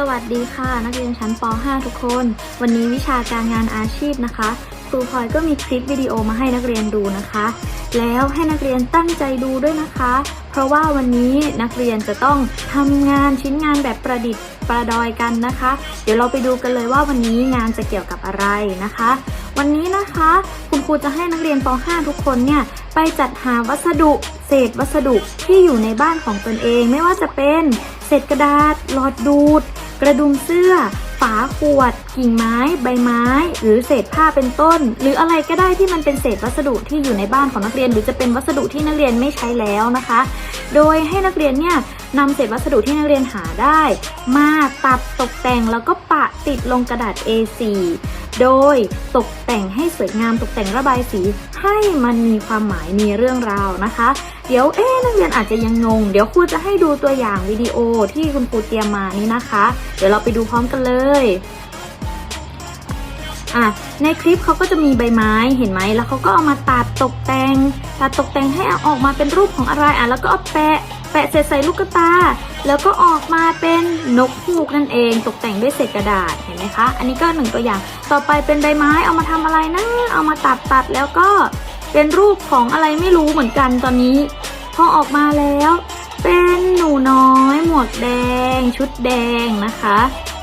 สวัสดีค่ะ นักเรียนชั้นป .5 ทุกคน วันนี้วิชาการงานอาชีพนะคะ ครูพลอยก็มีคลิปวิดีโอมาให้นักเรียนดูนะคะ แล้วให้นักเรียนตั้งใจดูด้วยนะคะ เพราะว่าวันนี้นักเรียนจะต้องทำงานชิ้นงานแบบประดิษฐ์ประดอยกันนะคะ เดี๋ยวเราไปดูกันเลยว่าวันนี้งานจะเกี่ยวกับอะไรนะคะ วันนี้นะคะคุณครูจะให้นักเรียนป .5 ทุกคนเนี่ยไปจัดหาวัสดุ เศษวัสดุที่อยู่ในบ้านของตนเอง ไม่ว่าจะเป็นเศษกระดาษหลอดดูด กระดุมเสื้อ ฝาขวด กิ่งไม้ ใบไม้ หรือเศษผ้าเป็นต้น หรืออะไรก็ได้ที่มันเป็นเศษวัสดุที่อยู่ในบ้านของนักเรียน หรือจะเป็นวัสดุที่นักเรียนไม่ใช้แล้วนะคะ โดยให้นักเรียนเนี่ยนำเศษวัสดุที่นักเรียนหาได้ มาตัดตกแต่งแล้วก็ปะติดลงกระดาษ A4 โดยตกแต่งให้สวยงามตกแต่งระบายสีให้มันมีความหมายมีเรื่องราวนะคะ เดี๋ยวเอ๊นักเรียนอาจจะยังงง เดี๋ยวครูจะให้ดูตัวอย่างวิดีโอที่คุณครูเตรียมมานี้นะคะ เดี๋ยวเราไปดูพร้อมกันเลยอะในคลิปเขาก็จะมีใบไม้เห็นไหมแล้วเขาก็เอามาตัดตกแต่งตัดตกแต่งให้ออกมาเป็นรูปของอะไรอะแล้วก็เอาแปะแปะเศษใส่ลูกตา แล้วก็ออกมาเป็นนกฮูกนั่นเอง ตกแต่งด้วยเศษกระดาษเห็นไหมคะ อันนี้ก็หนึ่งตัวอย่างต่อไปเป็นใบไม้เอามาทำอะไรนะ เอามาตัดตัดแล้วก็เป็นรูปของอะไรไม่รู้เหมือนกันตอนนี้ พอออกมาแล้ว เป็นหนูน้อยหมวกแดง ชุดแดงนะคะ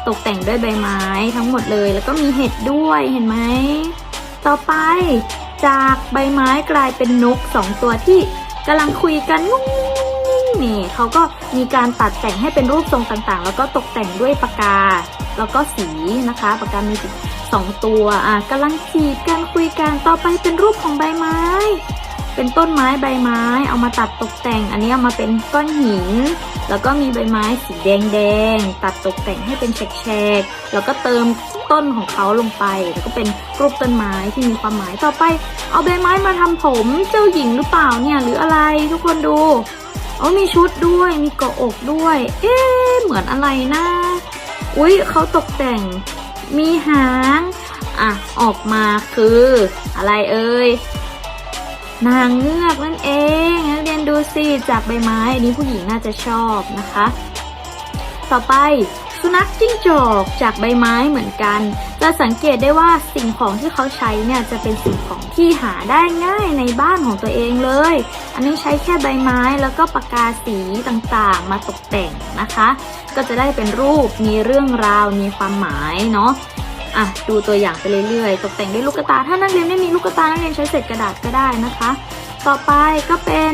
ตกแต่งด้วยใบไม้ทั้งหมดเลย แล้วก็มีเห็ดด้วยเห็นไหม ต่อไปจากใบไม้กลายเป็นนกสองตัวที่กำลังคุยกันงุ้งนี่เขาก็มีการตัดแต่งให้เป็นรูปทรงต่างๆ แล้วก็ตกแต่งด้วยปากกา แล้วก็สีนะคะปากกามีสีสองตัวอะกำลังจีบกันคุยกันต่อไปเป็นรูปของใบไม้ เป็นต้นไม้ใบไม้เอามาตัดตกแต่ง อันนี้เอามาเป็นก้อนหิน แล้วก็มีใบไม้สีแดงแดงตัดตกแต่งให้เป็นแฉกๆแล้วก็เติมต้นของเขาลงไป แล้วก็เป็นรูปต้นไม้ที่มีความหมายต่อไป เอาใบไม้มาทำผมเจ้าหญิงหรือเปล่าเนี่ยหรืออะไรทุกคนดูเอ๋อมีชุดด้วยมีเกาะอกด้วย เอ๊เหมือนอะไรนะอุ๊ยเขาตกแต่งมีหางอะออกมาคืออะไรเอ่ย นางเงือกนั่นเองนักเรียนดูสิจากใบไม้อันนี้ผู้หญิงน่าจะชอบนะคะ ต่อไปสุนัขจิ้งจอกจากใบไม้เหมือนกัน จะสังเกตได้ว่าสิ่งของที่เขาใช้เนี่ยจะเป็นสิ่งของที่หาได้ง่ายในบ้านของตัวเองเลย อันนี้ใช้แค่ใบไม้แล้วก็ปากกาสีต่างๆ มาตกแต่งนะคะ ก็จะได้เป็นรูปมีเรื่องราวมีความหมายเนาะ อะดูตัวอย่างไปเรื่อยๆ ตกแต่งด้วยลูกตา ถ้านักเรียนไม่มีลูกตานักเรียนใช้เศษกระดาษก็ได้นะคะ ต่อไปก็เป็น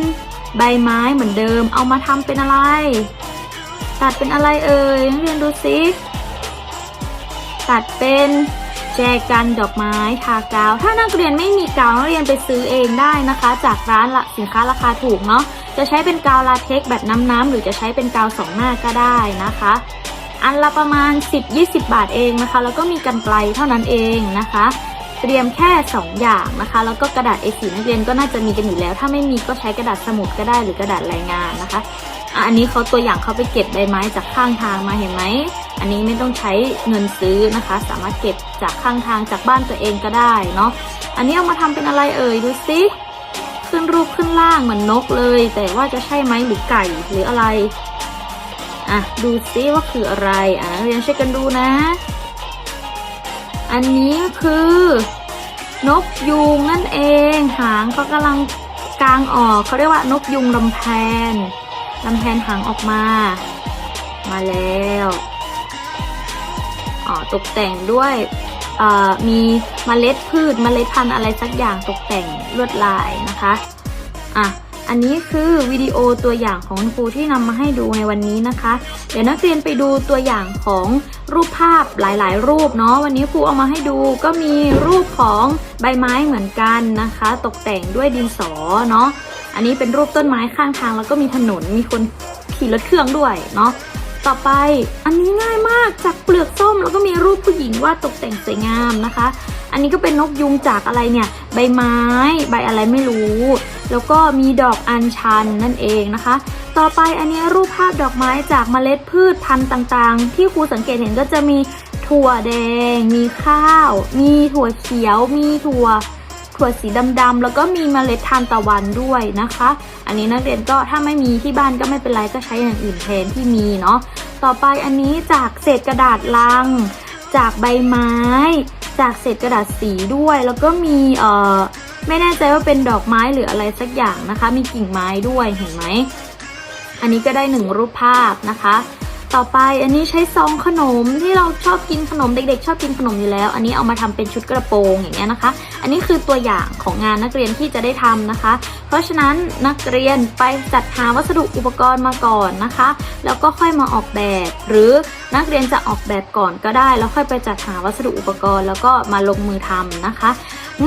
ใบไม้เหมือนเดิม เอามาทำเป็นอะไรตัดเป็นอะไรเอ่ยนักเรียนดูสิตัดเป็นแจกันดอกไม้ทากาว ถ้านักเรียนไม่มีกาวนักเรียนไปซื้อเองได้นะคะ จากร้านสินค้าราคาถูกเนาะจะใช้เป็นกาวลาเท็กแบบน้ำๆหรือจะใช้เป็นกาวสองหน้าก็ได้นะคะ อันละประมาณ 10-20 บาทเองนะคะ แล้วก็มีกันไกลเท่านั้นเองนะคะ เตรียมแค่ 2 อย่างนะคะ แล้วก็กระดาษ A4 นักเรียนก็น่าจะมีกันอยู่แล้ว ถ้าไม่มีก็ใช้กระดาษสมุดก็ได้หรือกระดาษรายงานนะคะอะอันนี้เขาตัวอย่างเขาไปเก็บใบไม้จากข้างทางมาเห็นไหม อันนี้ไม่ต้องใช้เงินซื้อนะคะ สามารถเก็บจากข้างทางจากบ้านตัวเองก็ได้เนาะ อันนี้เอามาทำเป็นอะไรเอ่ยดูสิ ขึ้นรูปขึ้นล่างเหมือนนกเลย แต่ว่าจะใช่ไหมหรือไก่หรืออะไร อะดูซิว่าคืออะไร อะนักเรียนช่วยกันดูนะ อันนี้คือ นกยูงนั่นเอง หางเขากำลังกางออกเขาเรียกว่านกยุงลำแพนลำแพนหางออกมา มาแล้วอ๋อตกแต่งด้วยเอ่อมีเมล็ดพืชเมล็ดพันธุ์อะไรสักอย่างตกแต่งลวดลายนะคะ อะ อันนี้คือวิดีโอตัวอย่างของครูที่นำมาให้ดูในวันนี้นะคะ เดี๋ยวนักเรียนไปดูตัวอย่างของรูปภาพหลาย ๆ รูปเนาะวันนี้ครูเอามาให้ดูก็มีรูปของใบไม้เหมือนกันนะคะ ตกแต่งด้วยดินสอเนาะอันนี้เป็นรูปต้นไม้ข้างทางแล้วก็มีถนนมีคนขี่รถเครื่องด้วยเนาะต่อไปอันนี้ง่ายมากจาก หญิงวาดตกแต่งสวยงามนะคะ อันนี้ก็เป็นนกยุงจากอะไรเนี่ย ใบไม้ ใบอะไรไม่รู้ แล้วก็มีดอกอัญชันนั่นเองนะคะ ต่อไปอันนี้รูปภาพดอกไม้จากเมล็ดพืชพันธุ์ต่างๆ ที่ครูสังเกตเห็นก็จะมีถั่วแดง มีข้าว มีถั่วเขียว มีถั่วขวสีดำๆ แล้วก็มีเมล็ดทานตะวันด้วยนะคะ อันนี้นักเรียนก็ถ้าไม่มีที่บ้านก็ไม่เป็นไรก็ใช้อย่างอื่นแทนที่มีเนาะ ต่อไปอันนี้จากเศษกระดาษลัง จากใบไม้ จากเศษกระดาษสีด้วย แล้วก็มีเอ่อไม่แน่ใจว่าเป็นดอกไม้หรืออะไรสักอย่างนะคะ มีกิ่งไม้ด้วยเห็นไหม อันนี้ก็ได้หนึ่งรูปภาพนะคะ ต่อไปอันนี้ใช้ซองขนมที่เราชอบกินขนมเด็กๆ ชอบกินขนมอยู่แล้ว อันนี้เอามาทำเป็นชุดกระโปรงอย่างเงี้ยนะคะ อันนี้คือตัวอย่างของงานนักเรียนที่จะได้ทำนะคะ เพราะฉะนั้นนักเรียนไปจัดหาวัสดุอุปกรณ์มาก่อนนะคะ แล้วก็ค่อยมาออกแบบ หรือนักเรียนจะออกแบบก่อนก็ได้ แล้วค่อยไปจัดหาวัสดุอุปกรณ์ แล้วก็มาลงมือทำนะคะ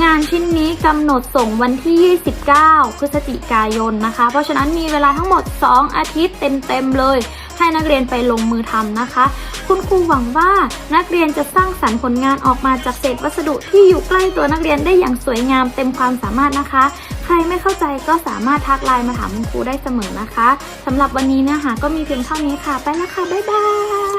งานชิ้นนี้กำหนดส่งวันที่ 29 พฤศจิกายนนะคะ เพราะฉะนั้นมีเวลาทั้งหมด 2 อาทิตย์เต็มๆเลย ให้นักเรียนไปลงมือทำนะคะ คุณครูหวังว่านักเรียนจะสร้างสรรค์ผลงานออกมาจากเศษวัสดุที่อยู่ใกล้ตัวนักเรียนได้อย่างสวยงามเต็มความสามารถนะคะ ใครไม่เข้าใจก็สามารถทักไลน์มาถามคุณครูได้เสมอนะคะสำหรับวันนี้เนื้อหาก็มีเพียงเท่านี้ค่ะ ไปแล้วค่ะบ๊ายบาย